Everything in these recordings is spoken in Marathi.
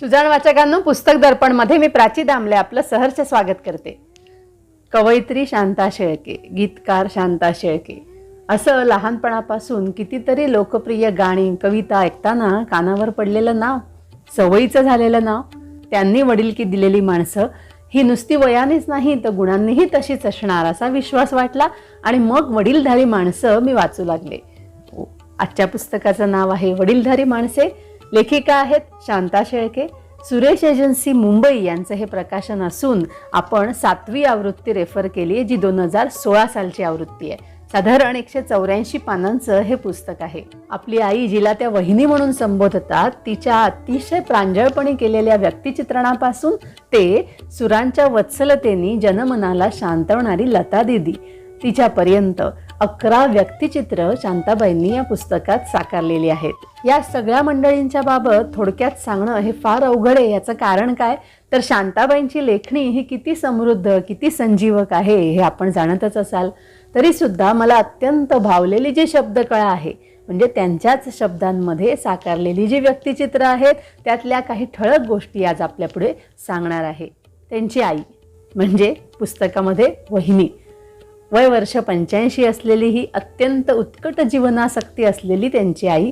सुजाण वाचकांनो पुस्तक दर्पणमध्ये मी प्राची दामले आपलं सहर्ष स्वागत करते. कवयित्री शांता शेळके गीतकार शांता शेळके. असं लहानपणापासून कितीतरी लोकप्रिय गाणी कविता ऐकताना कानावर पडलेलं नाव सवयीचं झालेलं नाव त्यांनी वडीलकी दिलेली माणसं ही नुसती वयानेच नाही तर गुणांनीही तशीच असणार असा विश्वास वाटला आणि मग वडीलधारी माणसं मी वाचू लागले. आजच्या पुस्तकाचं नाव आहे वडीलधारी माणसे लेखिका आहेत शांता शेळके सुरेश एजन्सी मुंबई यांचं हे प्रकाशन असून आपण सातवी आवृत्ती रेफर केली आहे जी दोन हजार सोळा सालची आवृत्ती आहे. साधारण एकशे चौऱ्याऐंशी पानांचं हे पुस्तक आहे. आपली आई जिला त्या वहिनी म्हणून संबोधतात तिच्या अतिशय प्रांजळपणे केलेल्या व्यक्तिचित्रणापासून ते सुरांच्या वत्सलतेने जनमनाला शांतवणारी लता दिदी तिच्यापर्यंत. अकरा व्यक्तिचित्र शांताबाईंनी या पुस्तकात साकारलेली आहेत. या सगळ्या मंडळींच्या बाबत थोडक्यात सांगणं हे फार अवघड आहे. याचं कारण काय? तर शांताबाईंची लेखणी ही किती समृद्ध किती संजीवक आहे हे आपण जाणतच असाल. तरीसुद्धा मला अत्यंत भावलेली जी शब्दकळा आहे म्हणजे त्यांच्याच शब्दांमध्ये साकारलेली जी व्यक्तिचित्र आहेत त्यातल्या काही ठळक गोष्टी आज आपल्यापुढे सांगणार आहे. त्यांची आई म्हणजे पुस्तकामध्ये वहिनी. वय वर्ष पंच्याऐंशी असलेली ही अत्यंत उत्कट जीवनासक्ती असलेली त्यांची आई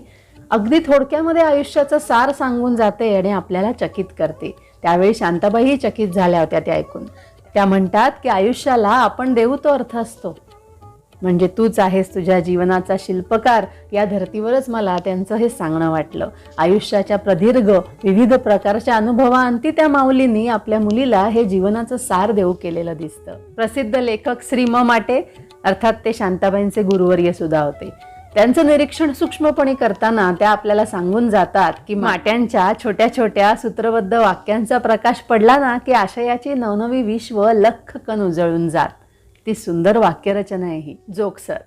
अगदी थोडक्यामध्ये आयुष्याचं सार सांगून जाते आणि आपल्याला चकित करते. त्यावेळी शांताबाईही चकित झाल्या होत्या त्या ऐकून. त्या म्हणतात की आयुष्याला आपण देऊ तो अर्थ असतो. म्हणजे तूच आहेस तुझ्या जीवनाचा शिल्पकार. या धर्तीवरच मला त्यांचं हे सांगणं वाटलं. आयुष्याच्या प्रदीर्घ विविध प्रकारच्या अनुभवांती त्या माऊलींनी आपल्या मुलीला हे जीवनाचं सार देऊ केलेलं दिसतं. प्रसिद्ध लेखक श्री म माटे अर्थात ते शांताबाईंचे गुरुवर्य सुद्धा होते. त्यांचं निरीक्षण सूक्ष्मपणे करताना त्या आपल्याला सांगून जातात की माट्यांच्या छोट्या छोट्या सूत्रबद्ध वाक्यांचा प्रकाश पडला ना की आशयाची नवनवी विश्व लख कन उजळून जात. ती सुंदर वाक्यरचना आहे ही. जोक सर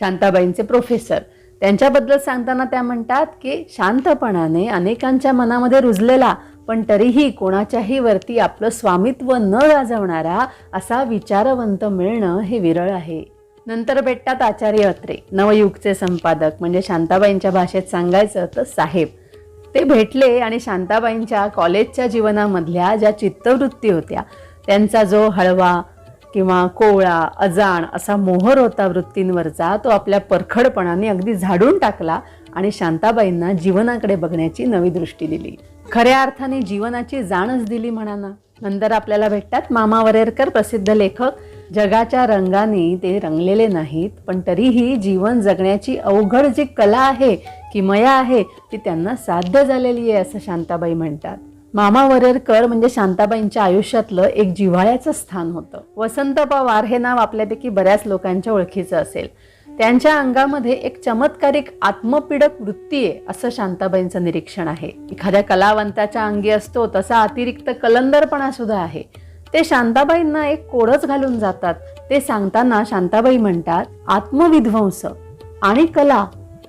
शांताबाईंचे प्रोफेसर त्यांच्याबद्दल सांगताना त्या म्हणतात की शांतपणाने अनेकांच्या मनामध्ये रुजलेला पण तरीही कोणाच्याही वरती आपलं स्वामित्व न गाजवणारा असा विचारवंत मिळणं हे विरळ आहे. नंतर भेटतात आचार्य अत्रे नवयुगचे संपादक. म्हणजे शांताबाईंच्या भाषेत सांगायचं तर साहेब. ते भेटले आणि शांताबाईंच्या कॉलेजच्या जीवनामधल्या ज्या चित्तवृत्ती होत्या त्यांचा जो हळवा किंवा कोवळा अजाण असा मोहर होता वृत्तींवरचा तो आपल्या परखडपणाने अगदी झाडून टाकला आणि शांताबाईंना जीवनाकडे बघण्याची नवी दृष्टी दिली. खऱ्या अर्थाने जीवनाची जाणच दिली म्हणा ना नंतर आपल्याला भेटतात मामा वरेरकर प्रसिद्ध लेखक. जगाच्या रंगाने ते रंगलेले नाहीत पण तरीही जीवन जगण्याची अवघड जी कला आहे किमया आहे ती त्यांना साध्य झालेली आहे असं शांताबाई म्हणतात. मामा वरेरकर म्हणजे शांताबाईंच्या आयुष्यातलं एक जिव्हाळ्याचं स्थान होतं. वसंत पवार हे नाव आपल्यापैकी बऱ्याच लोकांच्या ओळखीचं असेल. त्यांच्या अंगामध्ये एक चमत्कारिक आत्मपीडक वृत्ती आहे असं शांताबाईंचं निरीक्षण आहे. एखाद्या कलावंताच्या अंगी असतो तसा अतिरिक्त कलंदरपणा सुद्धा आहे. ते शांताबाईंना एक कोडच घालून जातात. ते सांगताना शांताबाई म्हणतात आत्मविध्वंस आणि कला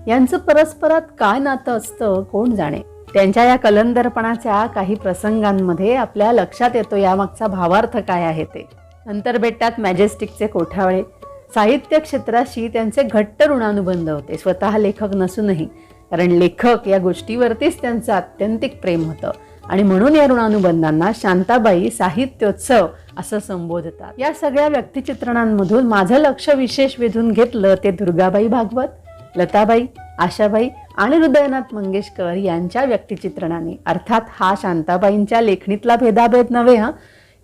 यांचं परस्परात काय नातं असतं कोण जाणे? त्यांच्या या कलंदरपणाच्या काही प्रसंगांमध्ये आपल्या लक्षात येतो यामागचा भावार्थ काय आहे ते. नंतर भेटतात मॅजेस्टिकचे कोठावळे साहित्य क्षेत्राशी त्यांचे घट्ट ऋणानुबंध होते. स्वतः लेखक नसूनही कारण लेखक या गोष्टीवरतीच त्यांचं आत्यंतिक प्रेम होतं. आणि म्हणून या ऋणानुबंधांना शांताबाई साहित्योत्सव असं संबोधतात. या सगळ्या व्यक्तिचित्रणांमधून माझं लक्ष विशेष वेधून घेतलं ते दुर्गाबाई भागवत लताबाई आशाबाई आणि हृदयनाथ मंगेशकर यांच्या व्यक्तिचित्रणाने अर्थात हा शांताबाईंच्या लेखणीतला भेदाभेद नव्हे हा?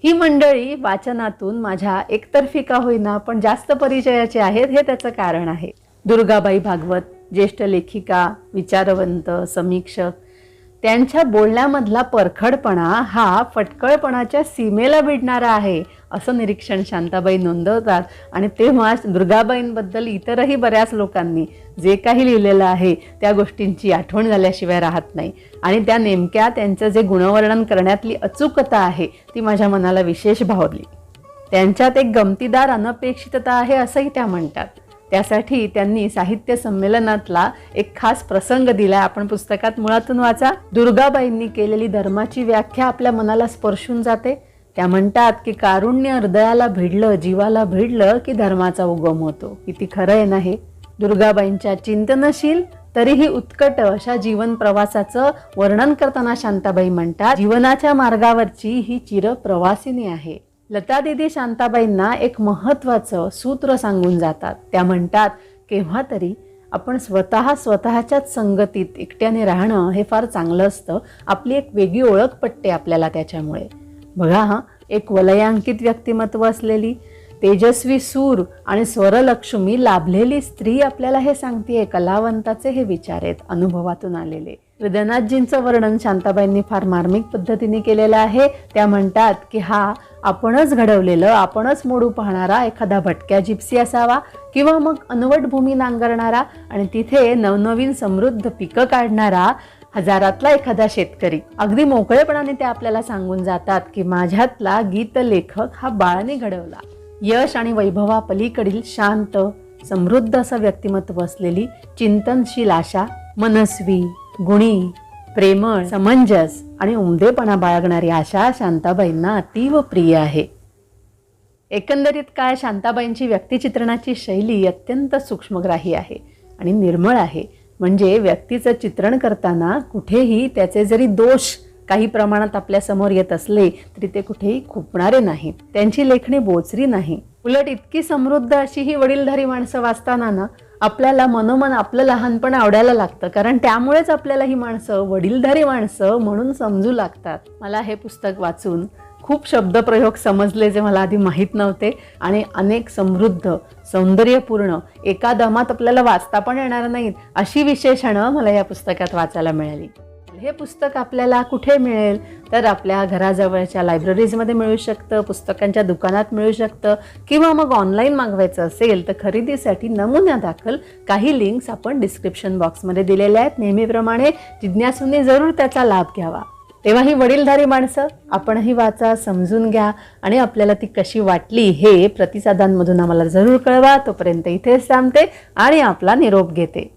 ही मंडळी वाचनातून माझ्या एकतर्फी का होईना पण जास्त परिचयाचे आहेत हे त्याचं कारण आहे. दुर्गाबाई भागवत ज्येष्ठ लेखिका विचारवंत समीक्षक त्यांच्या बोलण्यामधला परखडपणा हा फटकळपणाच्या सीमेला भिडणारा आहे असं निरीक्षण शांताबाई नोंदवतात. आणि तेव्हा दुर्गाबाईंबद्दल इतरही बऱ्याच लोकांनी जे काही लिहिलेलं आहे त्या गोष्टींची आठवण झाल्याशिवाय राहत नाही. आणि त्या नेमक्या त्यांचं जे गुणवर्णन करण्यातली अचूकता आहे ती माझ्या मनाला विशेष भावली. त्यांच्यात एक गमतीदार अनपेक्षितता आहे असंही त्या म्हणतात. त्यासाठी त्यांनी साहित्य संमेलनातला एक खास प्रसंग दिला आपण पुस्तकात मुळातून वाचा दुर्गाबाईंनी केलेली धर्माची व्याख्या आपल्या मनाला स्पर्शून जाते. त्या म्हणतात की कारुण्य हृदयाला भिडलं जीवाला भिडलं की धर्माचा उगम होतो. किती खरं आहे ना हे दुर्गाबाईंच्या चिंतनशील तरीही उत्कट अशा जीवन प्रवासाचं वर्णन करताना शांताबाई म्हणतात जीवनाच्या मार्गावरची ही चिर प्रवासिनी आहे. लता दिदी शांताबाईंना एक महत्त्वाचं सूत्र सांगून जातात. त्या म्हणतात केव्हा तरी आपण स्वतः स्वतःच्याच संगतीत एकट्याने राहणं हे फार चांगलं असतं. आपली एक वेगळी ओळख पटते आपल्याला त्याच्यामुळे. बघा हां एक वलयांकित व्यक्तिमत्व असलेली तेजस्वी सूर आणि स्वरलक्ष्मी लाभलेली स्त्री आपल्याला हे सांगतेय कलावंताचे हे विचार आहेत अनुभवातून आलेले. हृदयनाथजींचं वर्णन शांताबाईंनी फार मार्मिक पद्धतीने केलेलं आहे. त्या म्हणतात की हा आपणच घडवलेलं आपणच मोडू पाहणारा एखादा भटक्या जिप्सी असावा किंवा मग अनवट भूमी नांगरणारा आणि तिथे नवनवीन समृद्ध पिकं काढणारा हजारातला एखादा शेतकरी. अगदी मोकळेपणाने ते आपल्याला सांगून जातात की माझ्यातला गीतलेखक हा बाळाने घडवला. यश आणि वैभवापलीकडील शांत समृद्ध असं व्यक्तिमत्व असलेली चिंतनशील आशा मनस्वी गुणी प्रेमळ समंजस आणि उमदेपणा बाळगणारी आशा शांताबाईंना अतीव प्रिय आहे. एकंदरीत काय शांताबाईंची व्यक्तिचित्रणाची शैली अत्यंत सूक्ष्मग्राही आहे आणि निर्मळ आहे. म्हणजे व्यक्तीचं चित्रण करताना कुठेही त्याचे जरी दोष काही प्रमाणात आपल्यासमोर येत असले तरी ते कुठेही खुपणारे नाही. त्यांची लेखणी बोचरी नाही. उलट इतकी समृद्ध अशी ही वडीलधारी माणसं वाचताना ना आपल्याला मनोमन आपलं लहानपण आवडायला लागतं कारण त्यामुळेच आपल्याला ही माणसं वडीलधारी माणसं म्हणून समजू लागतात. मला हे पुस्तक वाचून खूप शब्दप्रयोग समजले जे मला आधी माहीत नव्हते आणि अनेक समृद्ध सौंदर्यपूर्ण एका दमात आपल्याला वाचता पण येणार नाहीत अशी विशेषणं मला या पुस्तकात वाचायला मिळाली. हे पुस्तक आपल्याला कुठे मिळेल? तर आपल्या घराजवळच्या लायब्ररीजमध्ये मिळू शकतं पुस्तकांच्या दुकानात मिळू शकतं किंवा मग ऑनलाईन मागवायचं असेल तर खरेदीसाठी नमुन्यादाखल काही लिंक्स आपण डिस्क्रिप्शन बॉक्समध्ये दिलेल्या आहेत. नेहमीप्रमाणे जिज्ञासूने जरूर त्याचा लाभ घ्यावा. तेव्हा ही वडीलधारी माणसं आपणही वाचा समजून घ्या. आणि आपल्याला ती कशी वाटली हे प्रतिसादांमधून आम्हाला जरूर कळवा. तोपर्यंत इथेच थांबते आणि आपला निरोप घेते.